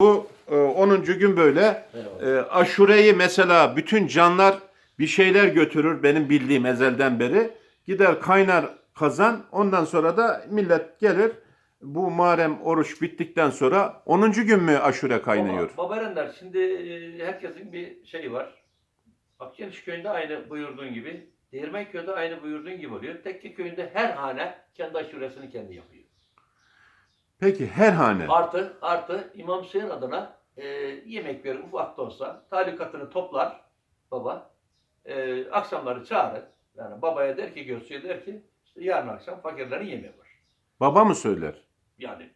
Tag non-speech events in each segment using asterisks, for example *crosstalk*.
Bu e, 10. gün böyle. E, aşureyi mesela bütün canlar bir şeyler götürür benim bildiğim ezelden beri. Gider kaynar kazan ondan sonra da millet gelir. Bu Muharrem oruç bittikten sonra 10. gün mü aşure kaynıyor? Baba, Baba Erenler, şimdi e, herkesin bir şeyi var. Akçeniş köyünde aynı buyurduğun gibi. Değirmen köyde aynı buyurduğun gibi oluyor. Tekke köyünde her hane kendi aşuresini kendi yapıyor. Peki her hane. Artı, artı İmam Hüseyin adına e, yemek verir ufak da olsa. Talikatını toplar baba. E, akşamları çağırır. Yani babaya der ki, göğsüye der ki işte yarın akşam fakirlerin yemeği var. Baba mı söyler? Yani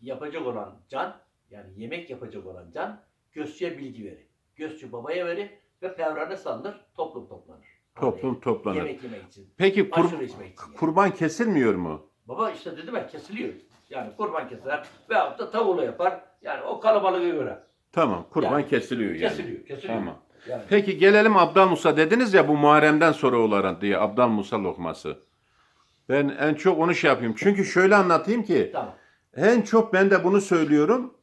yapacak olan can, yani yemek yapacak olan can göğsüye bilgi verir. Göğsçü babaya verir ve pevrane salınır, toplum toplanır. Toplum Hani toplanır. Yemek yemek için. Peki kur- için. yani. kurban kesilmiyor mu? Baba işte dedim ya kesiliyor. Yani kurban keser veyahut da tavuğla yapar. Yani o kalabalığa göre. Tamam kurban Yani kesiliyor yani. Kesiliyor, kesiliyor. Tamam. Yani. Peki gelelim Abdal Musa dediniz ya bu Muharrem'den sonra olan diye Abdal Musa lokması. Ben en çok onu şey yapayım. Çünkü şöyle anlatayım ki Tamam. en çok ben de bunu söylüyorum.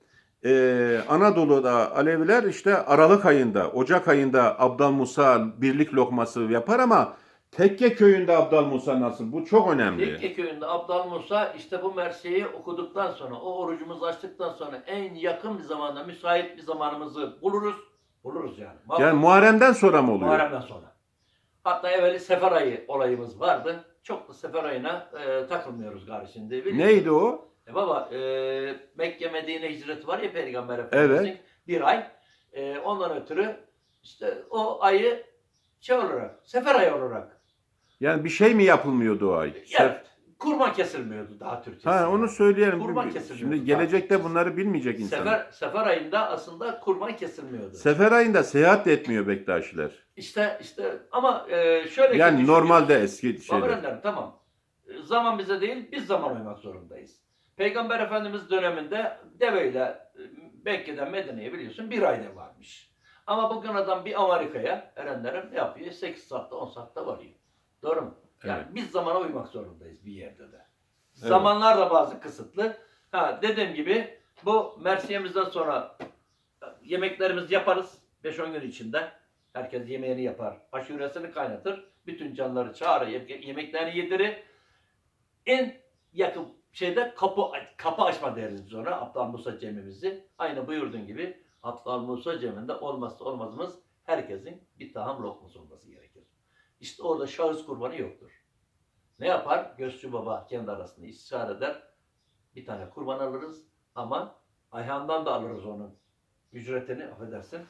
Ee, Anadolu'da Aleviler işte Aralık ayında, Ocak ayında Abdal Musa birlik lokması yapar ama Tekke köyünde Abdal Musa nasıl? Bu çok önemli. Tekke köyünde Abdal Musa işte bu Mersiye'yi okuduktan sonra, o orucumuzu açtıktan sonra en yakın bir zamanda, müsait bir zamanımızı buluruz. Buluruz yani. Yani Muharrem'den sonra mı oluyor? Muharrem'den sonra. Hatta evveli sefer ayı olayımız vardı. Çok da sefer ayına e, takılmıyoruz gari şimdi. biliyorsun. Neydi o? E baba e, Mekke Medine hicreti var ya Peygamber Efendimiz'in bir ay. E, ondan ötürü işte o ayı şey olarak, sefer ayı olarak. Yani bir şey mi yapılmıyordu o ay? Yani kurban kesilmiyordu daha Türkçesi. Ha onu söyleyelim. Kurban Bir- kesilmiyor. Şimdi gelecekte bunları bilmeyecek insanlar. Sefer, sefer ayında aslında kurban kesilmiyordu. Sefer ayında seyahat de etmiyor Bektaşiler. işte işte ama e, şöyle Yani düşünün. normalde eski şeyler. Babaannem tamam. Zaman bize değil, biz zaman uymak zorundayız. Peygamber Efendimiz döneminde deveyle e, Mekke'den Medine'ye biliyorsun bir ayda varmış. Ama bugün adam bir Amerika'ya erenlerim ne yapıyor? 8 saatte 10 saatte varıyor. Doğru mu? Yani Evet. biz zamana uymak zorundayız bir yerde de. Zamanlar da bazı kısıtlı. Ha dediğim gibi bu Mersiyemizden sonra e, yemeklerimizi yaparız 5-10 gün içinde. Herkes yemeğini yapar. Aşuresini kaynatır. Bütün canları çağırır. ye- Yemeklerini yedirir. En yakın şeyde kapı kapı açma deriz ona. Abdal Musa cemimizi. Aynı buyurduğun gibi Abdal Musa ceminde olmazsa olmazımız herkesin bir taham lokması olması gerekir. İşte orada şahıs kurbanı yoktur. Ne yapar? Gözcü baba kendi arasında istişare eder. Bir tane kurban alırız ama Ayhan'dan da alırız onun ücretini affedersin.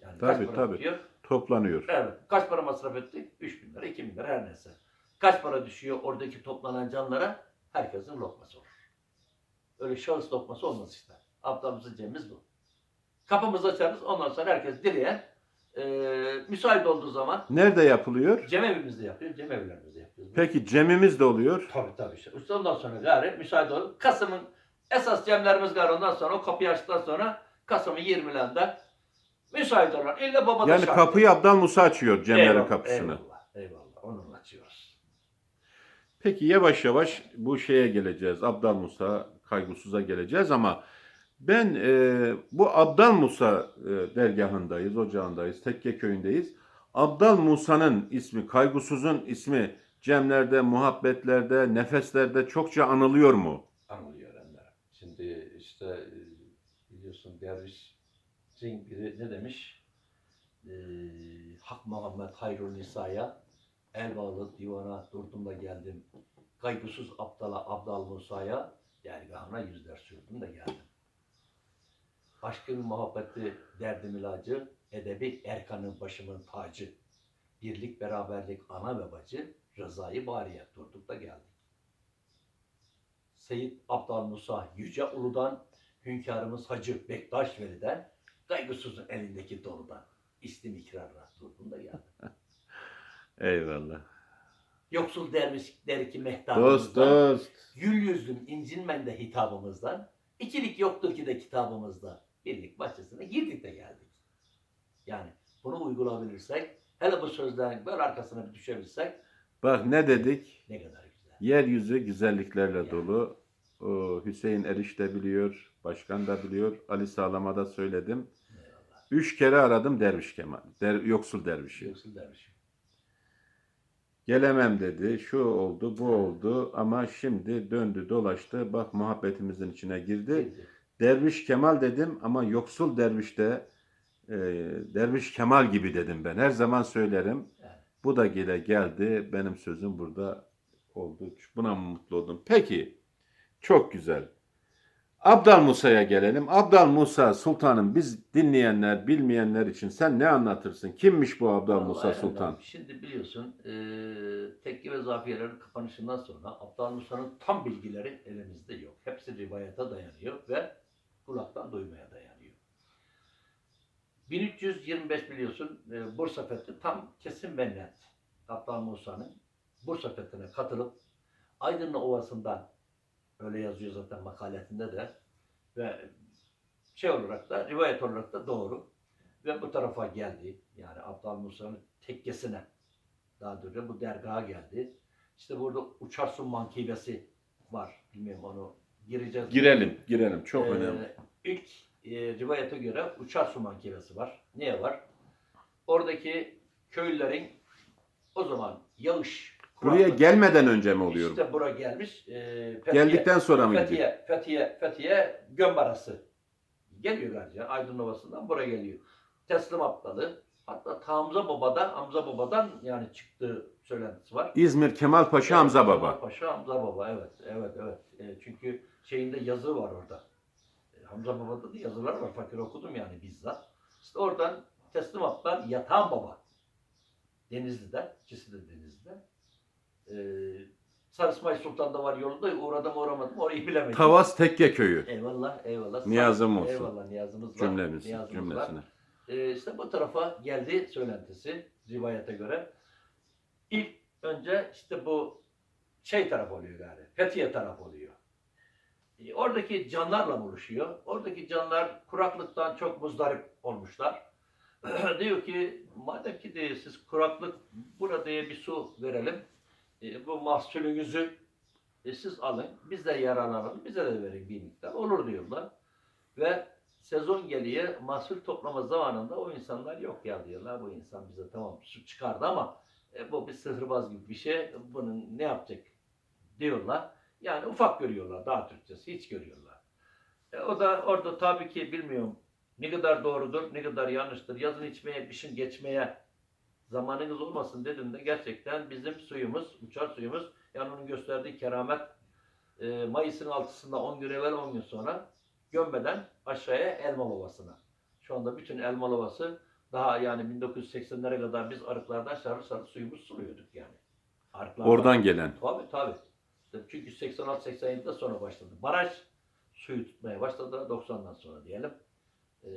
Yani kaç Tabii, para tabii. tutuyor? Toplanıyor. Evet. Kaç para masraf ettik? 3 bin lira, 2 bin lira her neyse. Kaç para düşüyor oradaki toplanan canlara? Herkesin lokması olur. Öyle şahıs lokması olmaz işte. Ablamızın cemimiz bu. Kapımızı açarız. Ondan sonra herkes dileyen e, müsait olduğu zaman Nerede yapılıyor? cemevimizde yapıyor. Cemevlerimizde yapıyoruz. Peki cemimiz de oluyor. Tabii tabii işte. Ondan sonra gari müsait olur. Kasım'ın esas cemlerimiz gari ondan sonra o kapıyı açtıktan sonra Kasım'ın 20'lerinde müsait olan. İlle baba da Yani şart. kapıyı Abdal Musa açıyor cemlerin Eyvallah, kapısını. Eyvallah. Eyvallah. Onu açıyoruz. Peki yavaş yavaş bu şeye geleceğiz. Abdal Musa kaygısıza geleceğiz ama ben e, bu Abdal Musa e, dergahındayız, ocağındayız, Tekke köyündeyiz. Abdal Musa'nın ismi, kaygısızın ismi cemlerde, muhabbetlerde, nefeslerde çokça anılıyor mu? Anılıyor Ender. Şimdi işte e, biliyorsun dervişin biri ne demiş? Ee, Hak Muhammed Hayrul Nisa'ya el bağlı divana durdum da geldim. Kaygısız Abdal'a Abdal Musa'ya dergahına yüzler sürdüm de geldim. Aşkın muhabbeti derdim ilacı, edebi erkanın başımın tacı. Birlik beraberlik ana ve bacı, rızayı bariye durduk da geldik. Seyit Abdal Musa Yüce Ulu'dan, hünkârımız Hacı Bektaş Veli'den, kaygısızın elindeki doludan, istim ikrarına durdum da geldim. *laughs* Eyvallah. Yoksul derviş der ki Dost mehtabımızdan, dost. gül yüzlüm incinmen de hitabımızdan, ikilik yoktur ki de kitabımızda, birlik bahçesine girdik de geldik. Yani bunu uygulayabilirsek, hele bu sözlerin böyle arkasına bir düşebilsek Bak ne dedik? ne kadar güzel. Yeryüzü güzelliklerle Yani. dolu. O Hüseyin Eriş de biliyor. Başkan da biliyor. Ali Sağlam'a da söyledim. Eyvallah. Üç kere aradım Derviş Kemal. Der, yoksul Derviş'i. Yoksul dervişim. Gelemem dedi. Şu oldu, bu oldu. Ama şimdi döndü dolaştı. Bak muhabbetimizin içine girdi. Girdi. Derviş Kemal dedim ama yoksul derviş de e, Derviş Kemal gibi dedim ben. Her zaman söylerim. Bu da gele geldi. Benim sözüm burada oldu. Buna mutlu oldum. Peki. Çok güzel. Abdal Musa'ya gelelim. Abdal Musa Sultan'ın biz dinleyenler, bilmeyenler için sen ne anlatırsın? Kimmiş bu Abdal Vallahi Musa Sultan? abi. Şimdi biliyorsun eee tekke ve zafiyelerin kapanışından sonra Abdal Musa'nın tam bilgileri elimizde yok. Hepsi rivayete dayanıyor ve kulaktan duymaya dayanıyor. 1325 biliyorsun e, Bursa Fethi tam kesin ve net. Abdal Musa'nın Bursa Fethi'ne katılıp Aydınlı Ovası'ndan öyle yazıyor zaten makaletinde de ve şey olarak da rivayet olarak da doğru ve bu tarafa geldi. Yani Abdal Musa'nın tekkesine daha doğrusu bu dergaha geldi. İşte burada Uçarsun Mankibesi var. Bilmiyorum onu gireceğiz. Girelim, girelim. Çok Ee, önemli. İlk e, rivayete göre Uçarsu Mankibesi var. Niye var? Oradaki köylülerin o zaman yağış Buraya kuraklık- gelmeden önce mi oluyor? İşte bura gelmiş. E, Fethiye- Geldikten sonra mı? Fethiye, Fethiye, Fethiye Gömbarası. Geliyor galiba. Aydın Ovası'ndan buraya geliyor. Teslim atladı. Hatta ta Hamza Baba'dan, Hamza Baba'dan yani çıktığı söylentisi var. İzmir Kemal Paşa Hamza Baba. Paşa Hamza Baba evet. Evet evet. E, çünkü şeyinde yazı var orada. E, Hamza Baba'da da yazılar var. Fakir okudum yani bizzat. İşte oradan teslim atlar Yatan Baba. Denizli'de. İkisi de Denizli'de. E, Sarı İsmail Sultan'da var yolunda. Uğradım uğramadım. Orayı bilemedim. Tavas Tekke Köyü Eyvallah eyvallah. Niyazım olsun. Eyvallah niyazımız var. cümlemiz, Niyazımız var. cümlesine. Ee, işte bu tarafa geldi söylentisi rivayete göre. İlk önce işte bu şey taraf oluyor galiba. Fethiye taraf oluyor. Ee, Oradaki canlarla buluşuyor. Oradaki canlar kuraklıktan çok muzdarip olmuşlar. *clears throat* diyor ki madem ki diyor, siz kuraklık burada diye bir su verelim. E, bu mahsulünüzü e, siz alın. Biz de yararlanalım. Bize de verin bir miktar. Olur diyorlar. Ve sezon geliyor mahsul toplama zamanında o insanlar yok ya diyorlar. Bu insan bize tamam su çıkardı ama e, bu bir sıhırbaz gibi bir şey. Bunun ne yapacak diyorlar. Yani ufak görüyorlar daha Türkçesi hiç görüyorlar. E, o da orada tabii ki bilmiyorum ne kadar doğrudur ne kadar yanlıştır. Yazın içmeye kışın geçmeye zamanınız olmasın dediğinde gerçekten bizim suyumuz uçar suyumuz yani onun gösterdiği keramet e, Mayıs'ın altısında 10 gün evvel 10 gün sonra gömbeden aşağıya Elmalı Ovası'na. Şu anda bütün Elmalı Ovası daha yani 1980'lere kadar biz arıklardan sarı sarı suyumuz suluyorduk yani. Arıklardan. Oradan gelen. Tabii tabii. Çünkü 86-87'de sonra başladı. Baraj suyu tutmaya başladı 90'dan sonra diyelim. Ee,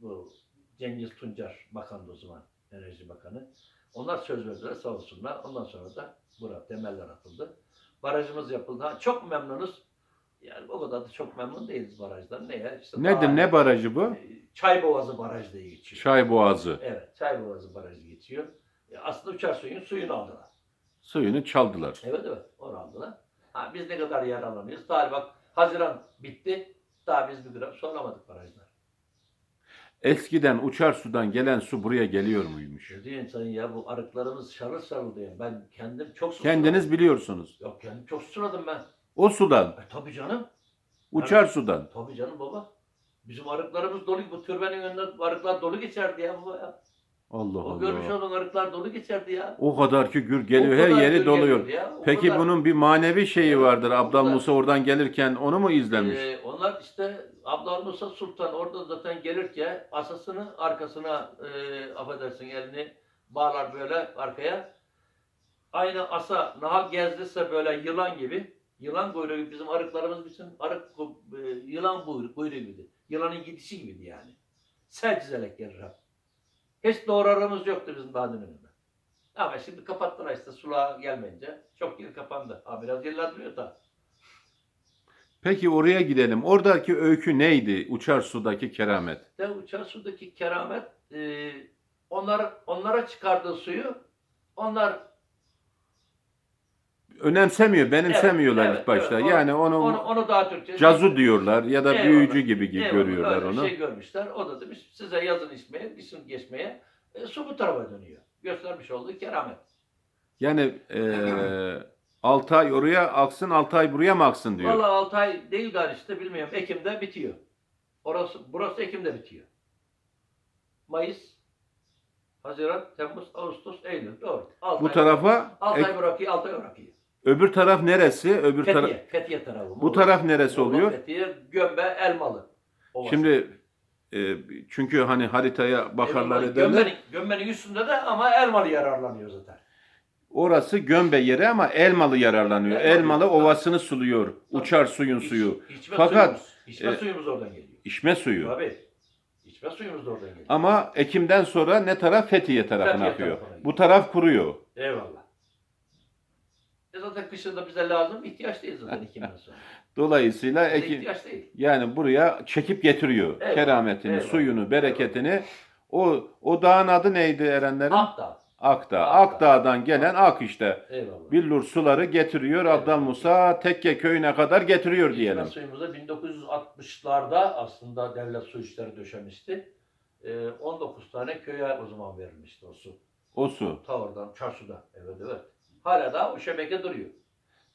bu Cengiz Tuncer bakandı o zaman Enerji Bakanı. Onlar söz verdiler sağ olsunlar. Ondan sonra da burada temeller atıldı. Barajımız yapıldı. Ha, çok memnunuz. Yani o kadar da çok memnun değiliz barajdan. Neye? İşte Nedir? daha- Ne barajı bu? Ee, Çayboğazı Baraj diye geçiyor. Çay Boğazı. Evet, Çayboğazı Barajı geçiyor. E, aslında uçar suyun suyunu aldılar. Suyunu çaldılar. Evet evet onu aldılar. Ha, biz ne kadar yararlanıyoruz? Daha bak Haziran bitti. Daha biz bir gram su alamadık barajdan. Eskiden uçar sudan gelen su buraya geliyor muymuş? Ne diyor insan ya bu arıklarımız şarıl şarıl diyor. Ben kendim çok su Kendiniz suladım. biliyorsunuz. Yok kendim çok su suladım ben. O sudan, E, tabii canım. uçar sudan. Tabii canım baba. Bizim arıklarımız dolu. Bu türbenin önünde arıklar dolu geçerdi ya baba ya. Allah O görmüş Allah. olduğun arıklar dolu geçerdi ya. O kadar ki gür O geliyor, her yeri gül doluyor. ya, Peki kadar. bunun bir manevi şeyi Evet, vardır. Abdal kadar. Musa oradan gelirken onu mu izlemiş? Ee, onlar işte Abdal Musa Sultan orada zaten gelirken asasını arkasına e, affedersin elini bağlar böyle arkaya. Aynı asa nahal gezdirse böyle yılan gibi. Yılan kuyruğu gibi bizim arıklarımız bütün arık e, yılan kuyruğu, gibiydi. Yılanın gidişi gibiydi yani. Selcizelek gelir hep. Hiç doğru aramız yoktu bizim döneminde. Ama şimdi kapattılar işte sulağa gelmeyince. Çok yer kapandı. Ha biraz yerler duruyor da. Peki oraya gidelim. Oradaki öykü neydi? Uçar sudaki keramet. de uçan sudaki keramet e, onlar onlara çıkardığı suyu onlar önemsemiyor, benimsemiyorlar Evet, ilk başta. evet, evet. yani onu, Onu, onu daha Türkçe. cazu diyorlar ya da Eyvallah. büyücü gibi Eyvallah, görüyorlar onu. Şey görmüşler. O da demiş size yazın içmeye, isim geçmeye. E, su bu tarafa dönüyor. Göstermiş olduğu keramet. Yani *clears throat* eee 6 ay oraya aksın, 6 ay buraya mı aksın diyor. Vallahi 6 ay değil galiba işte bilmiyorum. Ekim'de bitiyor. Orası, burası Ekim'de bitiyor. Mayıs, Haziran, Temmuz, Ağustos, Eylül. Doğru. Altı Bu tarafa 6 ek- ay bırakıyor, 6 ay bırakıyor. Öbür taraf neresi? Öbür taraf Fethiye, Fethiye tarafı. bu taraf neresi oluyor? Fethiye, Gömbe, Elmalı. Ovası. Şimdi e, çünkü hani haritaya bakarlar Eyvallah, ederler. Gömbe'nin, Gömbe'nin üstünde de ama Elmalı yararlanıyor zaten. Orası Gömbe yeri ama Elmalı yararlanıyor. Elmalı. Elmalı ovasını suluyor. Uçar suyun İç- suyu. içme Fakat, suyumuz, içme e, suyumuz oradan geliyor. İçme suyu. Tabii. İçme suyumuz da oradan geliyor. Ama Ekim'den sonra ne taraf? Fethiye tarafına Fethiye akıyor. tarafına. Bu taraf kuruyor. Eyvallah. Zaten kışın da bize lazım. ihtiyaç değil zaten Ekim'den sonra. *laughs* Dolayısıyla Bize ihtiyaç değil. yani buraya çekip getiriyor Eyvallah, kerametini, eyvallah, suyunu, bereketini. O o dağın adı neydi Erenlerin? Akdağ. Akdağ. Akdağ. Akdağ'dan gelen ak işte. Eyvallah. Billur suları getiriyor. Evet. Abdal Musa Tekke köyüne kadar getiriyor İçme diyelim. suyumuza 1960'larda aslında devlet su işleri döşemişti. E, 19 tane köye o zaman verilmişti o su. O su. Ta oradan Çarşu'da. Evet evet. Hala da o şebeke duruyor.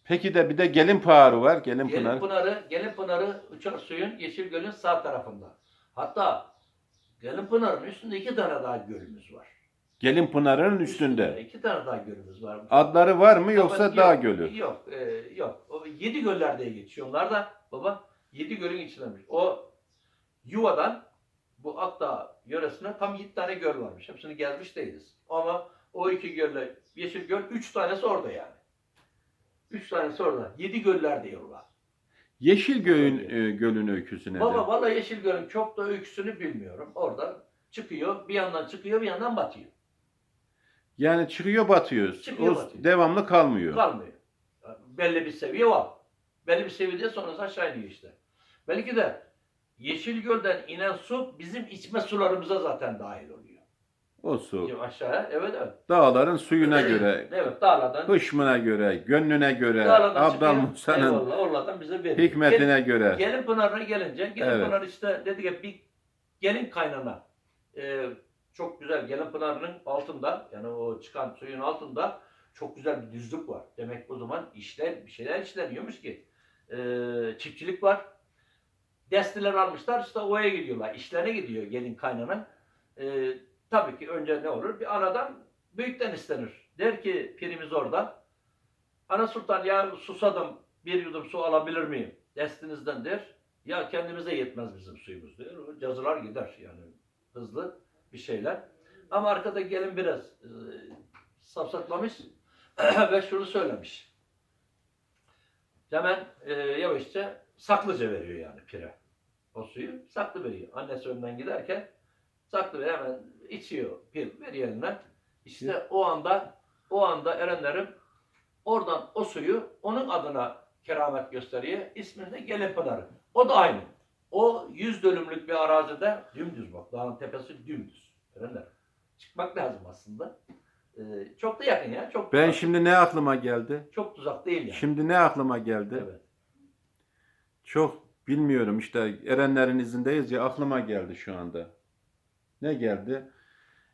Peki de bir de Gelin Pınarı var. Gelin Gelin Pınar. Pınarı, Gelin Pınarı Uçar Suyun Yeşil Göl'ün sağ tarafında. Hatta Gelin Pınarı'nın üstünde iki tane daha gölümüz var. Gelin Pınarı'nın üstünde. iki tane daha gölümüz var. Adları var mı yoksa Yok, dağ gölü? Yok, e, yok. O yedi göller diye geçiyor. Onlar da baba yedi gölün içindemiş. O yuvadan bu Akdağ yöresine tam yedi tane göl varmış. Hepsini gezmiş değiliz. Ama o iki gölle Yeşil Göl üç tanesi orada yani. Üç tanesi orada. Yedi göller diyorlar. Yeşil Göl'ün e, gölün öyküsü nedir? Baba valla Yeşil Göl'ün çok da öyküsünü bilmiyorum. Orada çıkıyor, bir yandan çıkıyor, bir yandan batıyor. Yani çıkıyor batıyor. Çıkıyor, o batıyor. devamlı kalmıyor. Kalmıyor. Belli bir seviye var. Belli bir seviyede sonrası aşağı iniyor işte. Belki de Yeşil Göl'den inen su bizim içme sularımıza zaten dahil oluyor. O su. Aşağıya, evet evet. Dağların suyuna göre, Evet, dağlardan. hışmına göre, gönlüne göre, dağlardan Abdal çıkıyor. Musa'nın Eyvallah, oralardan bize veriyor. hikmetine göre. Gelin Pınarı'na gelince, Gelin Evet. Pınar işte dedik ya bir gelin kaynana. Ee, çok güzel Gelin Pınarı'nın altında yani o çıkan suyun altında çok güzel bir düzlük var. Demek o zaman işler bir şeyler işleniyormuş ki. Ee, çiftçilik var. Destiler almışlar işte ovaya gidiyorlar. İşlerine gidiyor gelin kaynana. Ee, tabii ki önce ne olur? Bir anadan büyükten istenir. Der ki pirimiz orada. Ana Sultan ya susadım bir yudum su alabilir miyim? Destinizden der. Ya kendimize yetmez bizim suyumuz diyor. O Cazılar gider yani hızlı bir şeyler. Ama arkada gelin biraz e, safsaklamış *clears throat* ve şunu söylemiş. Hemen e, yavaşça saklıca veriyor yani pire. O suyu saklı veriyor. Annesi önden giderken saklı veriyor. Hemen içiyor pir veriyor eline. İşte o anda o anda erenlerim oradan o suyu onun adına keramet gösteriyor. İsmini de Gelin Pınarı. O da aynı. O 100 dönümlük bir arazide dümdüz bak. Dağın tepesi dümdüz. Erenler. Çıkmak lazım aslında. Ee, çok da yakın ya. Çok Ben uzak. şimdi ne aklıma geldi? çok uzak değil yani. Şimdi ne aklıma geldi? Evet. Çok bilmiyorum işte Erenlerin izindeyiz ya aklıma geldi şu anda. Ne geldi?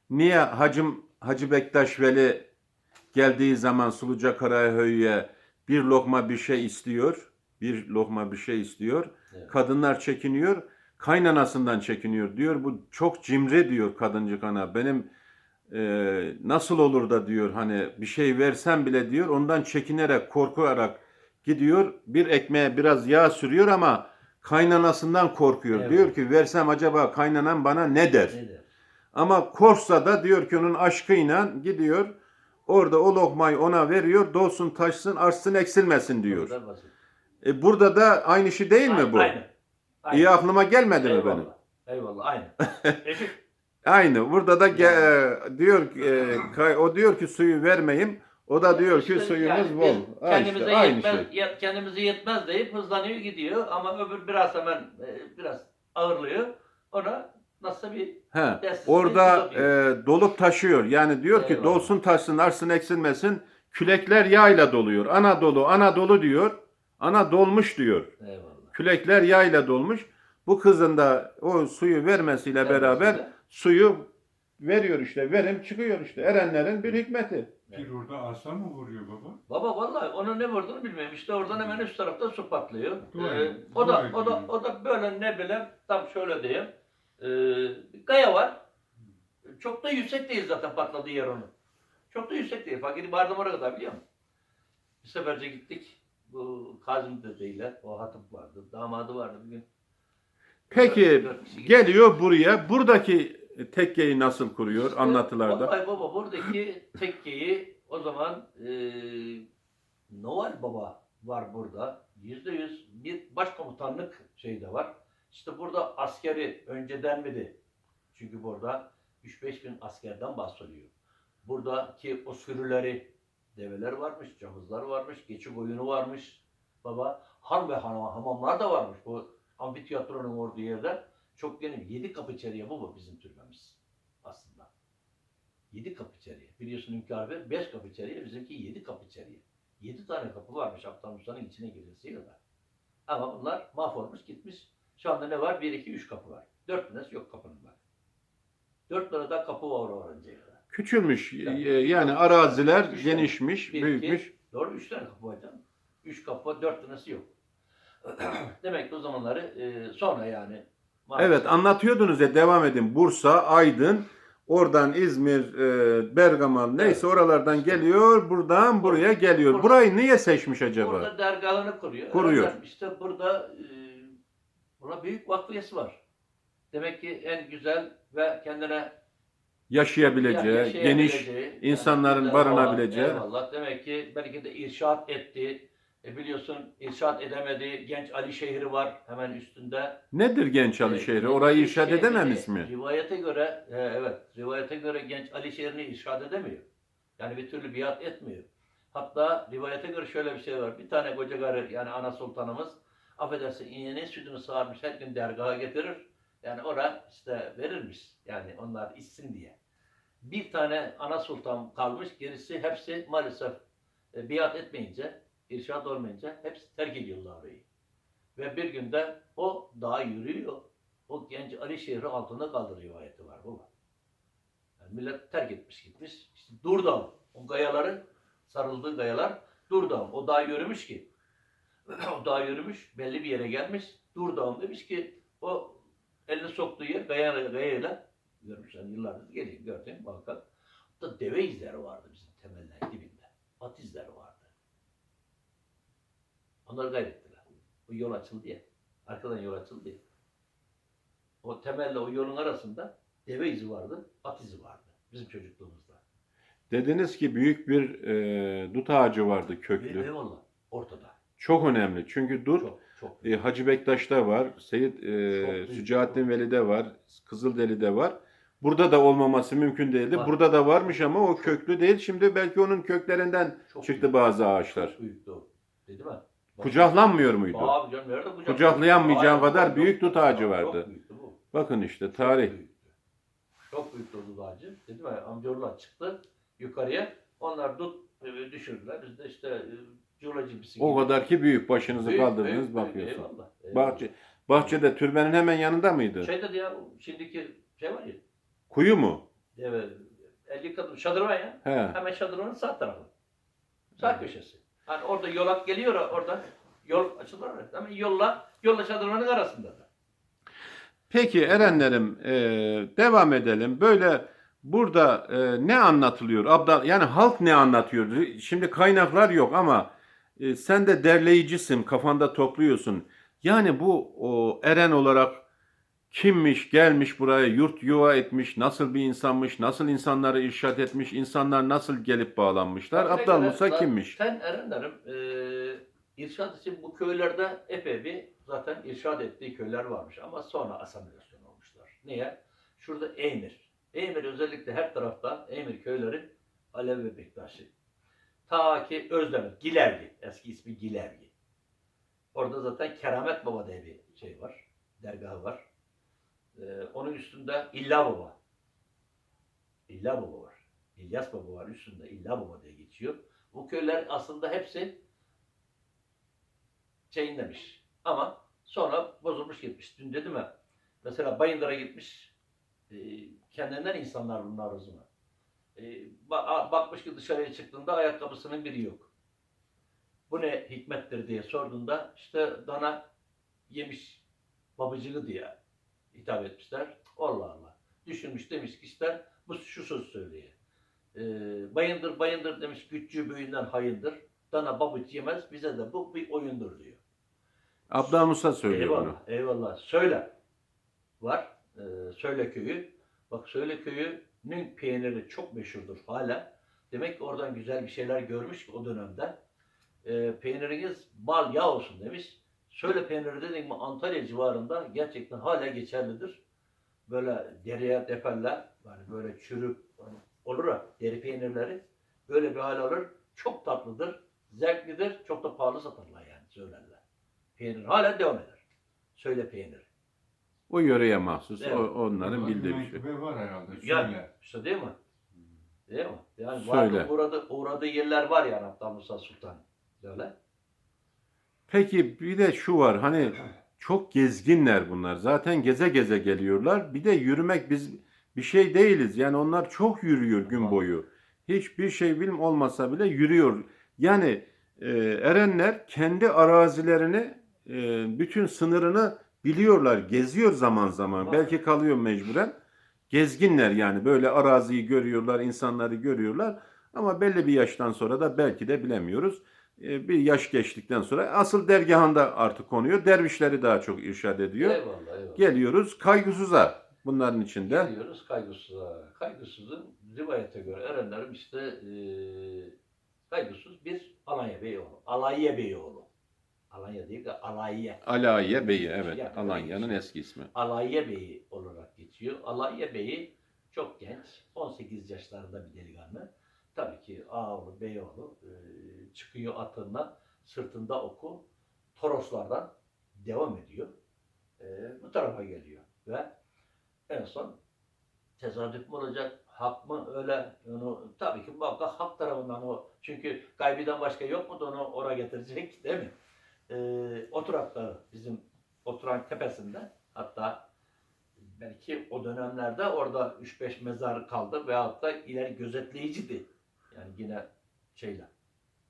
Niye Hacım Hacı Bektaş Veli geldiği zaman Suluca Karahöy'e bir lokma bir şey istiyor. Bir lokma bir şey istiyor. Evet. Kadınlar çekiniyor. Kaynanasından çekiniyor diyor. Bu çok cimri diyor kadıncık ana. Benim e, nasıl olur da diyor hani bir şey versem bile diyor ondan çekinerek korkarak gidiyor bir ekmeğe biraz yağ sürüyor ama kaynanasından korkuyor. Evet. Diyor ki versem acaba kaynanan bana ne der? Ne der? Ama korksa da diyor ki onun aşkıyla gidiyor orada o lokmayı ona veriyor dolsun taşsın artsın eksilmesin diyor. E burada da aynı şey değil mi bu? Aynı. Aynı. İyi aklıma gelmedi mi Eyvallah. benim? Eyvallah aynı. *laughs* Aynı. Burada da ge- diyor ki, e, o diyor ki suyu vermeyeyim. O da diyor ki İşte suyumuz yani bol. Kendimize işte, aynı yetmez, şey. ye- kendimize yetmez deyip hızlanıyor gidiyor ama öbür biraz hemen e, biraz ağırlıyor. Ona nasıl bir He. Orada e, dolup taşıyor. Yani diyor ki Eyvallah. dolsun taşsın, arsın eksilmesin. Külekler yağla doluyor. Anadolu, Anadolu diyor. Ana dolmuş diyor. Eyvallah. Külekler yağla dolmuş. Bu kızın da o suyu vermesiyle Evet, beraber suyu veriyor işte. Verim çıkıyor işte. Erenlerin bir hikmeti. Bir orada asa mı vuruyor baba? Baba vallahi onun ne vurduğunu bilmiyorum. İşte oradan hemen üst tarafta su patlıyor. Dua Ee, o da o da o da böyle ne bileyim tam şöyle diyeyim. Ee, kaya var. Çok da yüksek değil zaten patladığı yer onun. Çok da yüksek değil. Fakiri vardım oraya kadar biliyor musun? Bir seferce gittik. Bu Kazım dedeyle o hatip vardı. Damadı vardı bir gün. Peki Dört kişi gittik. geliyor buraya. Buradaki tekkeyi nasıl kuruyor anlatılarda? Vallahi baba buradaki tekkeyi o zaman e, Noel Baba var burada. Yüzde yüz bir başkomutanlık şeyi de var. İşte burada askeri önceden miydi? Çünkü burada 3-5 bin askerden bahsediyor. Buradaki o sürüleri, develer varmış, camızlar varmış, geçik oyunu varmış. Baba han ve hanım, hamamlar da varmış. Bu amfiteyatronun olduğu yerde çok geniş. Yedi kapı içeriye baba bizim türbemiz aslında. Yedi kapı içeriye. Biliyorsun Hünkar Bey beş kapı içeriye, bizimki yedi kapı içeriye. Yedi tane kapı varmış Aptal Musa'nın içine girilsiye kadar. Ama bunlar mahvolmuş gitmiş. Şu anda ne var? Bir, iki, üç kapı var. Dört tanesi yok kapının var. Dört tane daha kapı var oraya kadar. Küçülmüş. Yani- e, Yani araziler Üç genişmiş, Bir, büyükmüş. iki, doğru üç tane kapı var canım. Üç kapı var, dört tanesi yok. *clears throat* Demek ki o zamanları e, sonra yani. maalesef- Evet anlatıyordunuz ya devam edin. Bursa, Aydın, oradan İzmir, e, Bergama neyse oralardan geliyor, buradan buraya geliyor. Burayı niye seçmiş acaba? Burada dergahını kuruyor. Kuruyor. Öğrenler İşte burada e, buna büyük vakfiyesi var. Demek ki en güzel ve kendine Yaşayabileceği, ya- geniş, insanların güzel barınabileceği. Eyvallah. Demek ki belki de irşat etti. E biliyorsun irşat edemedi. Genç Ali şehri var hemen üstünde. Nedir Genç Ali E, şehri? Orayı şehrini edememiz mi? Rivayete göre e, evet rivayete göre genç Ali şehrini irşad edemiyor. Yani bir türlü biat etmiyor. Hatta rivayete göre şöyle bir şey var. Bir tane koca karı yani ana sultanımız affedersin iğnenin sütünü sağarmış her gün dergaha getirir. Yani ora işte verirmiş. Yani onlar içsin diye. Bir tane ana sultan kalmış. Gerisi hepsi maalesef e, biat etmeyince, irşad olmayınca hepsi terk ediyorlar orayı. Ve bir günde o dağa yürüyor. O genç Ali şehri altında kaldı rivayeti var baba. Yani millet terk etmiş gitmiş. İşte Durdağ, o gayaların sarıldığı gayalar Durdağ. O dağa yürümüş ki. *clears throat* o dağa yürümüş, belli bir yere gelmiş. Durdağ demiş ki o elini soktuğu yer gaya, gayayla görmüş. Yani yıllardır geliyor gördün muhakkak. Da deve izleri vardı bizim temellerin dibinde. At izleri vardı. Onları kaybettiler. O yol açıldı ya. Arkadan yol açıldı ya. O temelle o yolun arasında deve izi vardı, at izi vardı. Bizim çocukluğumuzda. Dediniz ki büyük bir e, dut ağacı vardı köklü. Eyvallah. Ortada. Çok önemli. Çünkü dut Çok çok. e, Hacı Bektaş'ta var, Seyit e, Çok. Sücaettin Veli'de var, Kızıldeli'de var. Burada da olmaması mümkün değildi. Var. Burada da varmış ama o köklü değil. Şimdi belki onun köklerinden çok çıktı büyük. bazı ağaçlar. Çok büyüktü o. Dedi mi? Kucaklanmıyor muydu? Abi canım nerede kucak? Kucaklayamayacağın kadar çok- büyük dut ağacı çok vardı. büyüktü bu. Bakın işte Çok tarih. büyüktü. Çok büyüktü o dut ağacı. Dedim ya amcaoğullar çıktı yukarıya. Onlar dut e, düşürdüler. Biz de işte gibisi O kadar ki büyük. Başınızı Büyük, kaldırdınız büyük, bakıyorsun. Eyvallah, eyvallah. Bahçe, bahçede türbenin hemen yanında mıydı? Şey dedi ya şimdiki şey var ya. Kuyu mu? Evet. 50 kadın şadırvan ya. He. Hemen şadırvanın sağ tarafı. Sağ köşesi. Hani orada yolak geliyor orada. Yol açılır orada. Hemen yolla, yolla şadırvanın arasında da. Peki Erenlerim e, devam edelim. Böyle burada e, ne anlatılıyor? Abdal yani halk ne anlatıyor? Şimdi kaynaklar yok ama e, sen de derleyicisin, kafanda topluyorsun. Yani bu o Eren olarak kimmiş, gelmiş buraya, yurt yuva etmiş, nasıl bir insanmış, nasıl insanları irşad etmiş, insanlar nasıl gelip bağlanmışlar? Tabii Abdal Musa zaten kimmiş? Sen Erenlerim e, irşad için bu köylerde epey bir zaten irşad ettiği köyler varmış ama sonra asimilasyon olmuşlar. Niye? Şurada Eymir. Eymir özellikle her tarafta Eymir köyleri Alevi ve Bektaşi. Ta ki Özdemir, Gilergi. Eski ismi Gilergi. Orada zaten Keramet Baba diye bir şey var. Dergahı var. Ee, onun üstünde İlla Baba. İlla Baba var. İlyas Baba var üstünde İlla Baba diye geçiyor. Bu köyler aslında hepsi şeyindemiş. Ama sonra bozulmuş gitmiş. Dün dedim ya mesela Bayındır'a gitmiş. E, kendinden insanlar bunlar o zaman. E, a- bakmış ki dışarıya çıktığında ayakkabısının biri yok. Bu ne hikmettir diye sorduğunda işte dana yemiş babacığı diye hitap etmişler. Allah Allah. Düşünmüş demiş ki işte bu şu söz söylüyor. Ee, bayındır bayındır demiş güççü büyüğünden hayındır. Dana babuç yemez bize de bu bir oyundur diyor. Abdal Musa söylüyor eyvallah, bunu. eyvallah. Söyle var. Ee, Söyle köyü. Bak Söyle köyünün peyniri çok meşhurdur hala. Demek ki oradan güzel bir şeyler görmüş ki o dönemde. Ee, peyniriniz bal yağ olsun demiş. Söyle peyniri dedik mi Antalya civarında gerçekten hala geçerlidir. Böyle deriye deperler. Yani böyle hani olur ya deri peynirleri. Böyle bir hal alır. Çok tatlıdır. Zevklidir. Çok da pahalı satarlar yani söylerler. Peynir hala devam eder. Söyle peyniri. O yöreye mahsus. Evet. O, onların bildiği bir şey. menkıbe var herhalde. Ya- Söyle. İşte değil mi? Değil mi? Yani Söyle. var uğradı, uğradığı yerler var yani hatta Musa Sultan. Öyle. Peki bir de şu var hani çok gezginler bunlar. Zaten geze geze geliyorlar. Bir de yürümek biz bir şey değiliz. Yani onlar çok yürüyor gün Tamam. boyu. Hiçbir şey bilim olmasa bile yürüyor. Yani e, erenler kendi arazilerini e, bütün sınırını biliyorlar. Geziyor zaman zaman. Tamam. Belki kalıyor mecburen. Gezginler yani böyle araziyi görüyorlar, insanları görüyorlar. Ama belli bir yaştan sonra da belki de bilemiyoruz. E, bir yaş geçtikten sonra asıl dergahında artık konuyor. Dervişleri daha çok irşad ediyor. Eyvallah eyvallah. Geliyoruz kaygısıza bunların içinde. Geliyoruz kaygısıza. Kaygısızın rivayete göre erenlerim işte eee kaygısız bir Alanya Beyoğlu. Alanya Beyoğlu. Alanya değil de Alanya. Alaye Bey'i evet. Yani, Alanya'nın eski ismi. Alanya Bey'i olarak geçiyor. Alanya Bey'i çok genç, 18 yaşlarında bir delikanlı. Tabii ki Ağoğlu, Beyoğlu e, çıkıyor atından, sırtında oku, Toroslardan devam ediyor. E, bu tarafa geliyor ve en son tesadüf mü olacak, hak mı öyle onu tabii ki muhakkak hak tarafından o çünkü kaybeden başka yok mu da onu oraya getirecek değil mi? E, Oturak Dağı bizim oturan tepesinde hatta belki o dönemlerde orada 3-5 mezar kaldı veyahut da ileri gözetleyiciydi. Yani yine şeyle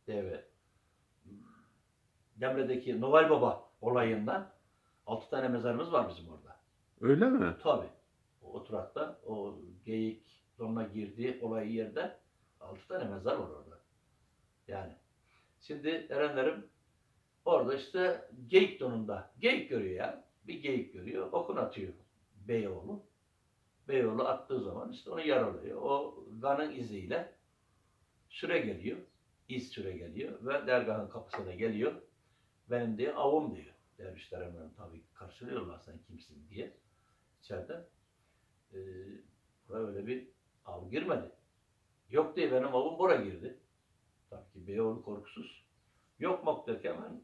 deve Demre'deki Noel Baba olayında 6 tane mezarımız var bizim orada. Öyle mi? Tabii. O oturakta o geyik donuna girdiği olay yerde 6 tane mezar var orada. Yani. Şimdi erenlerim orada işte geyik donunda. Geyik görüyor ya. Bir geyik görüyor. Okun atıyor Beyoğlu. Beyoğlu attığı zaman işte onu yaralıyor. O kanın iziyle süre geliyor. iz süre geliyor ve dergahın kapısına geliyor. Benim diye avım diyor. Dervişler hemen tabii karşılıyorlar sen kimsin diye içeride. Ee, buraya öyle bir av girmedi. Yok diye benim avım buraya girdi. Tabii ki Beyoğlu korkusuz. Yok mok derken hemen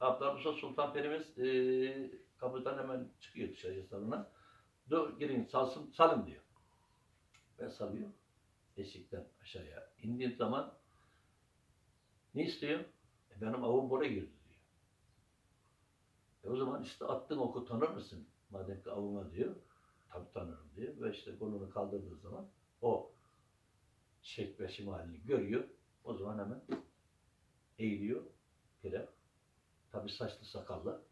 Abdülhamid Sultan Perimiz e, kapıdan hemen çıkıyor dışarıya salına. Dur girin salsın, salın diyor. Ben salıyor. Eşikten aşağıya indiğim zaman ne istiyor? E, benim avım buraya girdi diyor. E o zaman işte attığın oku tanır mısın? Madem ki avıma diyor. Tabii tanırım diyor. Ve işte kolunu kaldırdığı zaman o şek ve şimalini görüyor. O zaman hemen eğiliyor. Pire. Tabii saçlı sakallı.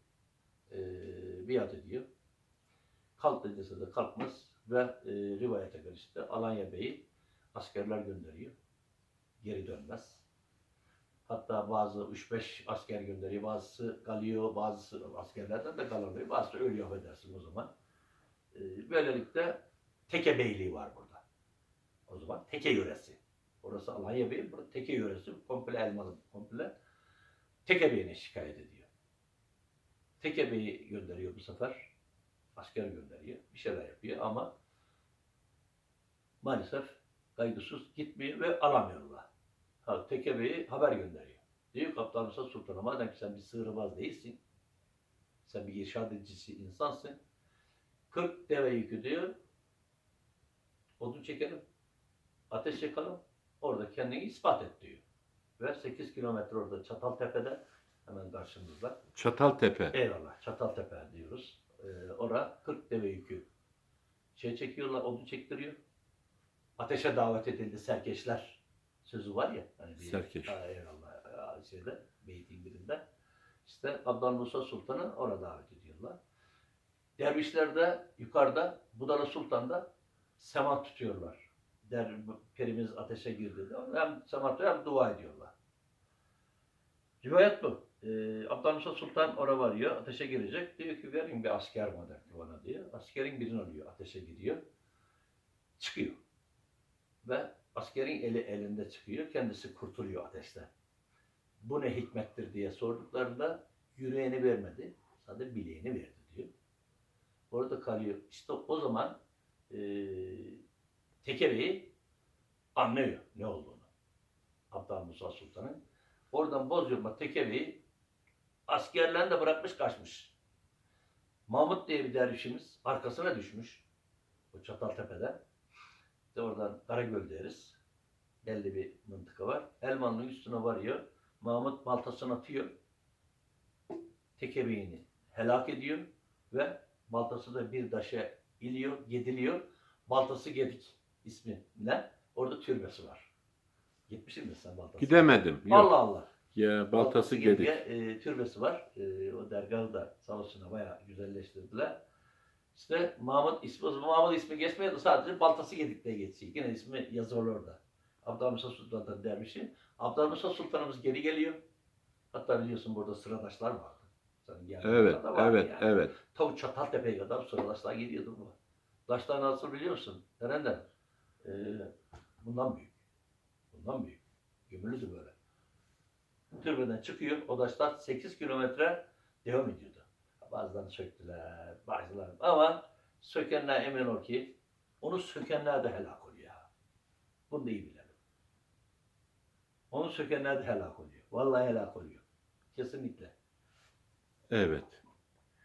Ee, biat ediyor. Kalk dediyse de kalkmaz ve e, rivayete göre işte Alanya Bey'i askerler gönderiyor. Geri dönmez. Hatta bazı 3-5 asker gönderiyor. Bazısı kalıyor, bazısı askerlerden de kalıyor. Bazısı ölüyor affedersin o zaman. Ee, böylelikle Teke Beyliği var burada. O zaman Teke yöresi. Orası Alanya Bey, burası Teke yöresi. Komple Elmalı, komple Teke Bey'ine şikayet ediyor. Teke Bey'i gönderiyor bu sefer. Asker gönderiyor. Bir şeyler yapıyor ama maalesef kaygısız gitmiyor ve alamıyorlar. Ha, Teke Bey'i haber gönderiyor. Diyor Kaptan Musa Sultan'a madem ki sen bir sığırmaz değilsin, sen bir irşad edicisi insansın, 40 deve yükü diyor, odun çekelim, ateş yakalım, orada kendini ispat et diyor. Ve 8 kilometre orada Çataltepe'de hemen karşımızda. Çataltepe. Eyvallah Çataltepe diyoruz. Ee, ora 40 deve yükü şey çekiyorlar, odun çektiriyor. Ateşe davet edildi serkeşler sözü var ya. Hani bir, Serkeş. Ha, eyvallah ha, şeyde, beytin birinde. İşte Abdülmusa Sultan'ı orada davet ediyorlar. Dervişler de yukarıda Budala Sultan'da semat tutuyorlar. Der, perimiz ateşe girdi. Hem semat tutuyor hem dua ediyorlar. Rivayet bu. Ee, Abdülmusa Sultan oraya varıyor, ateşe girecek. Diyor ki verin bir asker bana, bana diyor. Askerin birini alıyor, ateşe gidiyor. Çıkıyor. Ve askerin eli elinde çıkıyor, kendisi kurtuluyor ateşten. Bu ne hikmettir diye sorduklarında yüreğini vermedi, sadece bileğini verdi diyor. Orada kalıyor. İşte o zaman eee Tekebe'yi anlıyor ne olduğunu. Abdülmusa Sultan'ın. Oradan Bozyurma Tekebe'yi askerlerini de bırakmış kaçmış. Mahmut diye bir dervişimiz arkasına düşmüş. O Çataltepe'de. İşte oradan Karagöl deriz. Belli bir mıntıka var. Elmanlı'nın üstüne varıyor. Mahmut baltasını atıyor. Tekebeğini helak ediyor ve baltası da bir taşa iliyor, gediliyor. Baltası Gedik ismi ne? Orada türbesi var. Gitmişsin mi sen baltası? Gidemedim. Yok. Allah Allah. Ya baltası gedik. E, türbesi var. E, o dergahı da sağ olsunlar bayağı güzelleştirdiler. İşte Mahmut ismi, Mahmut ismi geçmiyor da sadece Baltası Gedik'te geçiyor. Yine ismi yazılı orada. Abdülhamisa Sultan'dan dervişi. Abdülhamisa Sultanımız geri geliyor. Hatta biliyorsun burada sıradaşlar vardı. Geldiğin Evet, vardı evet, yani. evet. Tavu Çataltepe'ye kadar sıradaşlar geliyordu bu. Daşlar nasıl biliyorsun? Nereden? Ee, bundan büyük. Bundan büyük. Gömülüdü böyle. Türbeden çıkıyor. O taşlar 8 kilometre devam ediyordu. Bazılarını söktüler, bazılarını. Ama sökenler emin ol ki onu sökenler de helak oluyor. Bunu da iyi bilelim. Onu sökenler de helak oluyor. Vallahi helak oluyor. Kesinlikle. Evet.